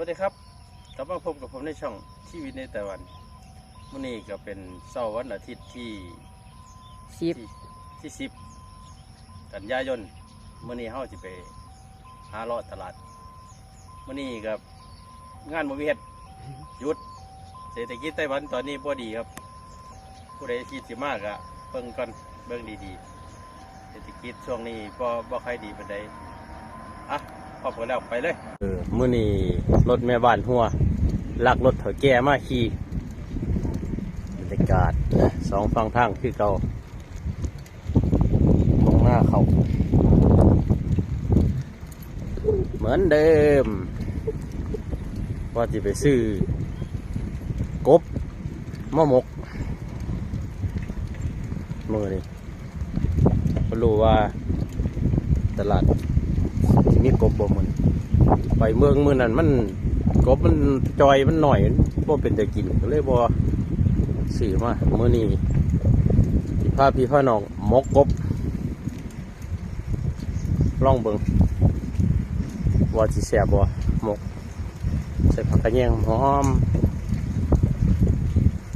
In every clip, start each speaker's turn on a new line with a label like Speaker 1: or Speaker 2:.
Speaker 1: วัสดีครับกลับมาพบกับผมในช่องชีวิตในแต่วันมื้อนี้ก็เป็นเสาร์วันอาทิตย์ที่
Speaker 2: สิบ
Speaker 1: ที่ที่สิบกันยายนมื้อนี้เฮาสิไปหาเลาะตลาดมื้อนี้กับงานบ่มีเฮ็ดหยุด เศรษฐกิจไต้หวันตอนนี้บ่ดีครับ ผู้ใดคิดสิมากอะเบิ่งก่อนเบิ่งดีๆ เศรษฐกิจช่วงนี้บ่บ่ค่อยดีปานใดอะ พอเปิดแล้วไปเลยเออมื้อนี้รถแม่บ้านหัวลักรถเถาแก่มาขี่บรรยากาศสองฝั่งทางคือเก่าตรงหน้าเขาเหมือนเดิม ว่าจะไปซื้อกบมะมกมือนี่รู้ว่าตลาด ที่มีกบบ่มันไปเมืองเมือนั้นมันกบมันจอยมันหน่อยบ่เป็นแต่กินก็เลยบ่ซื้อมาเมื่อนี้พี่พาพี่พ่อน้องมกกบล่องเบิงว่าสิแซ่บบ่หมกใส่ผักกระเยงหอม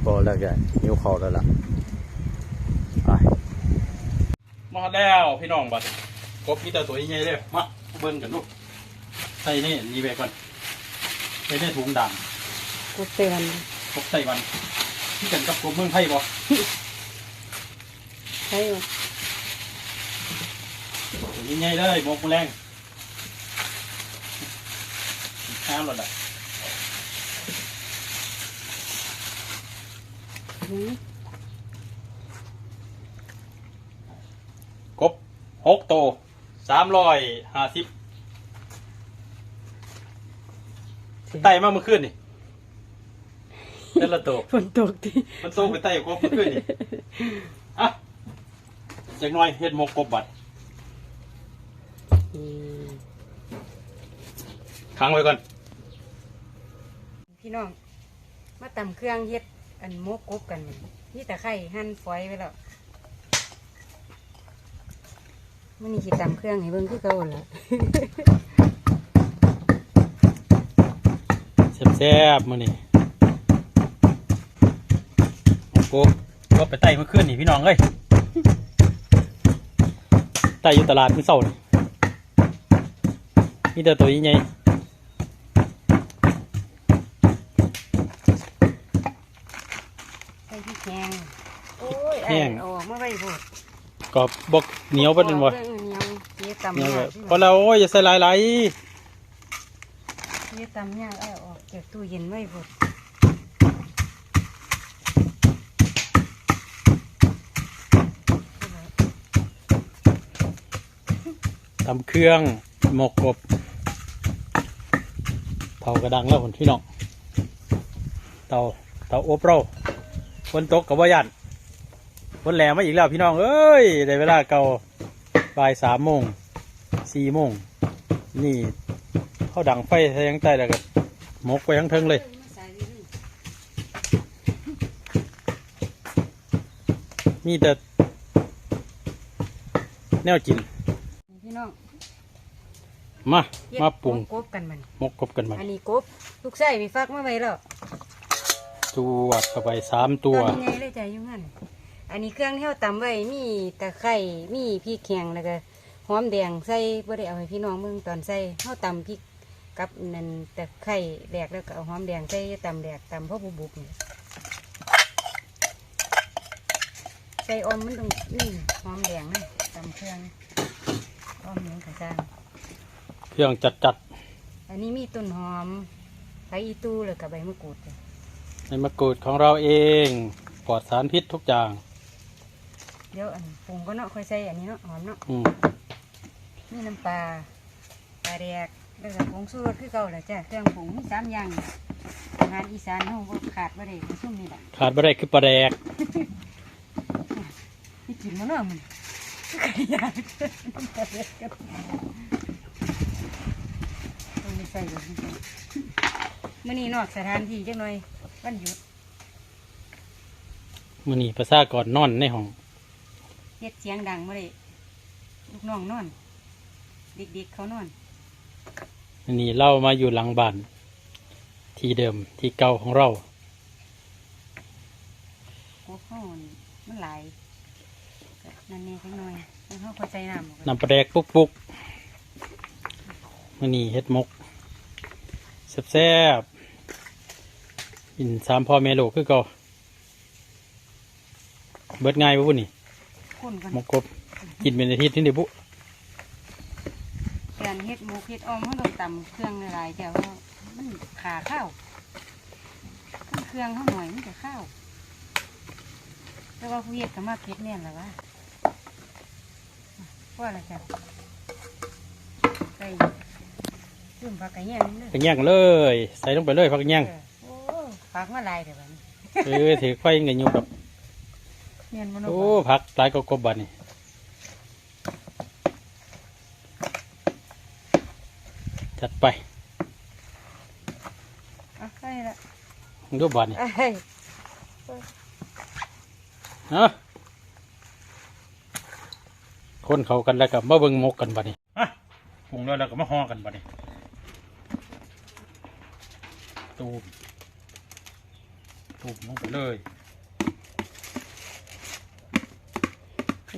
Speaker 1: พอแล้วแกนิ้วเขาแล้วล่ะมาแล้วพี่น้องบัดกบมีแต่ตัวใหญ่เลยมา เบิ่งกันลูกใส่นี่นี่ไปก่อนใส่ในถุงด
Speaker 2: กูเตือนำ
Speaker 1: กบใส่วันที่กันกับกบเมืองไทยบ่
Speaker 2: ใช่ไหม
Speaker 1: ตัวใหญ่ๆเลยหมกแมลงห้ามหลดอะ
Speaker 2: หืม
Speaker 1: กบหกโต สามร้อยห้าสิบไต่มาเมื่อคืนนี่แต่ละโต
Speaker 2: ฝนตกที่
Speaker 1: มันโตไปไต่กบเมื่อคืนนี่อะจากหน้อยเฮ็ดหมกกบบัด
Speaker 2: อืม
Speaker 1: ค้างไว้ก่อน
Speaker 2: พี่น้อง มาตำเครื่องเฮ็ดอันหมกกบกันมันนี่ตะไคร่หั่นฝอยไว้แล้ว มันนี่สิตำเครื่องให้เบิ่งคือเก่าล่ะ
Speaker 1: แซ่บๆมื้อนี้กบก็ไปไต่เมื่อคืนนี่พี่น้องเอ้ยไต่อยู่ตลาดมื้อเช้านี่มีแต่ตัวใหญ่
Speaker 2: ใส่พริกแห้งโอ้ย
Speaker 1: แห้ง
Speaker 2: เอาออกมาไว้โพด
Speaker 1: ก็บกเหนียวไปจนบ่
Speaker 2: เออเหนียวเจี๊ยตำ
Speaker 1: เหนียว
Speaker 2: ยา
Speaker 1: แบบ
Speaker 2: ก
Speaker 1: พอแล้วโอ้ยอย่าใส่หลายไหลาย
Speaker 2: เจี๊ยตำยากเอาออกจากตู้เย็นไว้โพด
Speaker 1: ตำเครื่องหมกกบเตากระดังแล้วคนพี่น้องเตาเตาอบเราฝนตกกับว่ายัน ฝนแหลมมาอีกแล้วพี่น้องเอ้ยได้เวลาเก่าบ่ายสามโมงสี่โมงนี่เข้าดังไฟใส่ยังใต้แล้วก็หมกไปทั้งเทิงเลยมีแต่แนวกิน
Speaker 2: พี่น้อง
Speaker 1: มา
Speaker 2: เฮ็ด
Speaker 1: มาปรุง
Speaker 2: กบกันมัน
Speaker 1: หมกกบกันมา
Speaker 2: อันนี้กบลูกไส้มีฟักมาไว้แล้ว
Speaker 1: ตัวเข้าไปสามตัว
Speaker 2: ตอนนี้เลยใจอยุ่งงั้น อันนี้เครื่องที่เราตำไว้มีตะไคร้มีพริกแห้งแล้วก็หอมแดงใส่บ่ได้เอาให้พี่น้องเมืองตอนใส่เราตำพริกกับนั่นตะไคร้แดกแล้วก็เอาหอมแดงใส่ตำแดกตำพ่อบุบุบนี่ใส่ออมมันต้องนี่หอมแดงนะตำเครื่องออมเหมือนกระซาง
Speaker 1: เครื่องจัดจัด
Speaker 2: อันนี้มีต้นหอมไผ่อีตูแล้วก็ใบมะกรูดจ้ะ
Speaker 1: ๆในมะกรูดของเราเองปลอดสารพิษทุกอย่าง
Speaker 2: เดี๋ยวอันปรุงก็เนาะค่อยใส่อันนี้เนาะหอมเนาะ
Speaker 1: อืม
Speaker 2: นี่น้ำปลาปลาแดกแล้วก็ผงชูรสคือเก่าแหละจ้ะเครื่องปรุงมีสามอย่างอาหารอีสานเฮาบ่ขาดบ่ได้คือซุ่มนี่แหละ
Speaker 1: ขาดบ่ได้คือปลาแดก
Speaker 2: นี่กินมาเนาะมันไก่ย่างน้ำปลาแดกกันต้องได้ใส่แบบนี้มื้อนี้นอกสถานที่จักหน่อยวันหยุด
Speaker 1: มื้อนี้ประชากรนอนในห้อง
Speaker 2: เฮ็ดเสียงดังบ่ได้ลูกน้องนอน เด็กๆเขานอน
Speaker 1: อันนี้เรามาอยู่หลังบ้าน ที่เดิมที่เก่าของเรา
Speaker 2: โอ้ข้าวมันหลายก็นั่นนี่จังหน่อยแล้วเขาเข้าใจน้ำออก
Speaker 1: นำปลาแดกปุกปุกมื่อนี้เฮ็ดหมกแซ่บๆกินสามพ่อแม่ลูกคือเก่าเบิดง่ายปะพุ่นนี่
Speaker 2: คนกัน
Speaker 1: หมกกบกินเป็นอาทิตย์นี่เดี๋ยวบุ
Speaker 2: การเฮ็ดหมูเฮ็ดออมเขาต้องตำเครื่องหลายๆจ้ะเพราะมันขาข้าวเครื่องเขาหน่อยมันจะข้าวแต่ว่าผู้เฮ็ดก็มาเก็ดแน่นแล้ววะว่าอะไรจ้ะไก่ลืมผักไก่แย่งนี่
Speaker 1: กระแย่งเลย ใส่ลงไปเลยพักกระแย่ง
Speaker 2: โอ้ผักมาหลายเดี๋ยวบัดนี้
Speaker 1: เออถือไฟเงินอยู่กับ
Speaker 2: เมียนมัน
Speaker 1: โอ้พักหลายก็กบบัดนี่จัดไป
Speaker 2: อะใช่ละ
Speaker 1: ดูบัดนี่
Speaker 2: เอ้ย
Speaker 1: ฮะคนเขากันแล้วกับมาเบิ่งหมกกันบัดนี่อะปรุงแล้วแล้วก็มาห่อกันบัดนี่ตูมตูมลงไปเลย
Speaker 2: ไป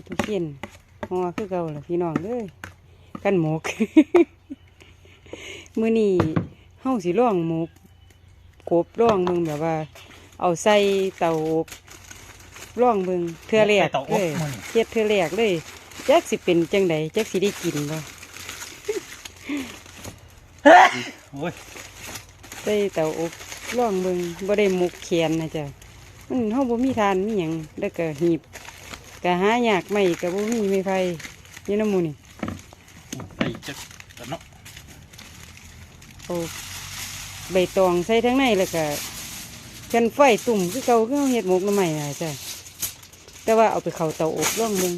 Speaker 2: ทุกเย็นหัวคือเก่าล่ะพี่น้องเอ้ยกันหมกมื้อนี้เฮาสิล่องหมกกบล่องเบิ่งแบบว่า เอาใส่เตาอบล่องเบิ่งเทื่อแรก
Speaker 1: ใส่เตาอบ
Speaker 2: เลย
Speaker 1: มื้อนี้
Speaker 2: เฮ็ดเทื่อแรกเลยจักสิเป็นจังใดจักสิได้กินบ่
Speaker 1: โอ้ย
Speaker 2: ใส่เตาอบล่องเบิ่งบ่ได้หมกแขนนะจ๊ะมันเฮาบ่มีทานมีหยังแล้วก็หีบ ก็หายากไม่ก็บ่มีไม่ไผอยู่นำหมู่นี่
Speaker 1: ใส่จักกันเนาะ
Speaker 2: เอาใบตองใส่ทั้งในแล้วก็กันไฟตุ่มคือเก่าคือเราเฮ็ดหมกหน้ำใหม่น่ะจ้ะแต่ว่าเอาไปเข้าเตาอบล่องเบิ่ง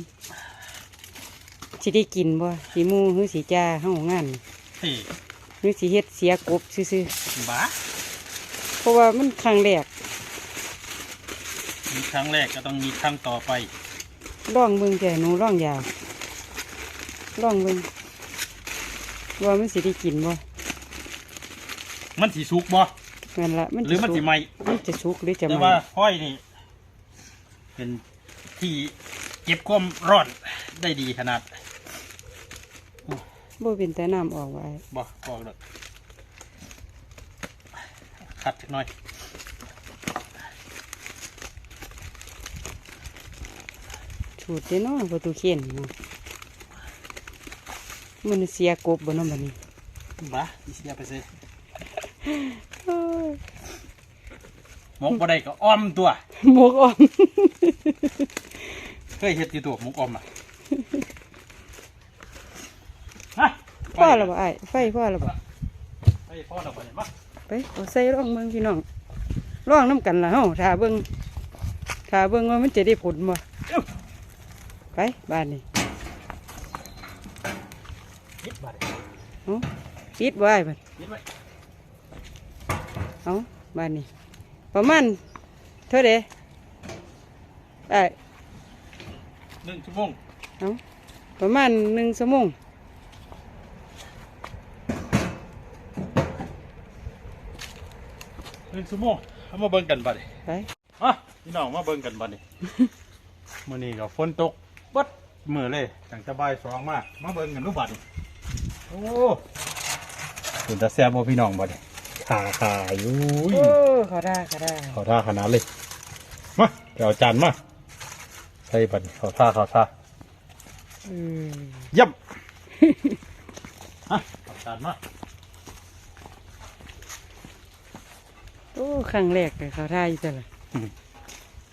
Speaker 2: สิได้กินบ่สิหมูหรือสิจ้าเฮางาน
Speaker 1: เฮ้ย
Speaker 2: หรือสิเฮ็ดเสียกบซื่อ
Speaker 1: บ้า
Speaker 2: ๆเพราะว่ามันครั้งแรก
Speaker 1: มีครั้งแรกก็ต้องมีครั้งต่อไป
Speaker 2: ล่องเบิ่งจ้ะหนูล่องยาวล่องเบิ่งว่ามันสิได้กินบ่
Speaker 1: มันสีสุกบ่
Speaker 2: แม่นละมัน
Speaker 1: หรือมันสี
Speaker 2: สุก
Speaker 1: ไหม
Speaker 2: มันจะสุกหรือจะ
Speaker 1: แต่
Speaker 2: ไหม
Speaker 1: ว่าห้อยนี่ เป็นที่เก็บความร้อนได้ดีขนาด
Speaker 2: บ่เป็นแต่น้ำออกไว้
Speaker 1: บ่บอกเลยขัดสักหน่อย
Speaker 2: สูตรเด้เนาะประตูเขียนเนาะมันเสียกบบ่เนาะบัดนี้
Speaker 1: บ้าอีเสียไปสิหมกบ่ได้ก็อ้อมตัว
Speaker 2: หมกออม
Speaker 1: เคยเฮ็ดที่ตัวหมกอ้อมอะฮะ
Speaker 2: พ่อแล้วบ่ไอ้ายไฟพ่อแล้วบ่
Speaker 1: ไปพ่อเราไปมา
Speaker 2: ไปเอาใส่ร่องเมืองพี่น้องร่องน้ำกันละเฮาถ้าเบิ่งถ้าเบิ่งว่ามันจะได้ผลบ่ ไปบ้านนี้
Speaker 1: ยิบบาด
Speaker 2: เอาปิดบ่ไอ้ายบัด
Speaker 1: ยิบไว้
Speaker 2: เอาบ้านนี้ประมาณเท่าใดไอ้าย
Speaker 1: หนึ่งชั่วโมง
Speaker 2: เอาประมาณหนึ่งชั่วโมง
Speaker 1: หนึ่งชั่วโมงเอามาเบิ่งกันบัดนี้
Speaker 2: ไป
Speaker 1: อะพี่น้องมาเบิ่งกันบัดนี้ มื้อนี้ก็ฝนตกเบัดมื้อเลยตั้งแต่บ่ายสองมามาเบิ่งกันดูบัดนี้โอ้คุณตาแซ่บบ่พี่น้องบัดนี้ขาขาอยู่
Speaker 2: โอ้เขาได้เขาได้
Speaker 1: ขอท่าขนาดเลยมาเดี๋ยวเอาจานมาใส่บัดนี้ขอท่าขอท่า
Speaker 2: อืม
Speaker 1: เย่ำ ฮะเอาจานมา
Speaker 2: โอ้ครั้งแรกเลยเขาได้อยู่แต่ละ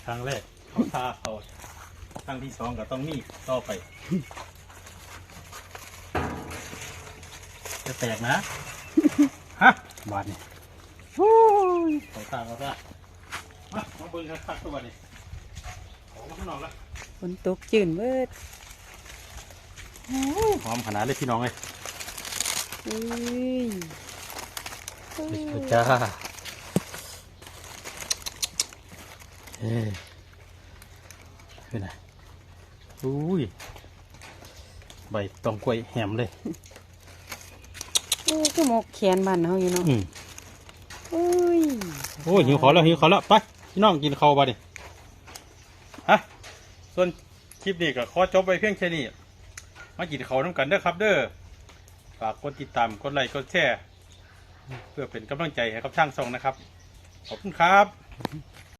Speaker 1: ครั้งแรกขอท่าเขา ครั้งที่สองก็ต้องมีต่อไป จะแตกนะ ฮะบาดนี่โอ้ยขอท่าขอท่ามามาเบิ่งกันคักๆตัวบัดนี้ออกมาข้างนอกละ
Speaker 2: ฝนตกจืดเบิด
Speaker 1: หอมขนาดเลยพี่น้องเลย
Speaker 2: อุ้ย
Speaker 1: ไปจ้าเอ้ยเป็นไง อุ้ยใบตองกล้วยแหมเลย
Speaker 2: โอ้ก็หมกแขนบ้านเฮาอยู่เนาะ
Speaker 1: อืม
Speaker 2: โอ้
Speaker 1: โอ้ยหิวขอแล้วหิวขอแล้วไปพี่น้องกินข้าวบัดนี้ฮะส่วนคลิปนี้ก็ขอจบไปเพียงแค่นี้มากินข้าวน้ำกันเด้อครับเด้อฝากกดติดตามกดไลค์กดแชร์เพื่อเป็นกำลังใจให้กับช่างส่งนะครับ ขอบคุณครับ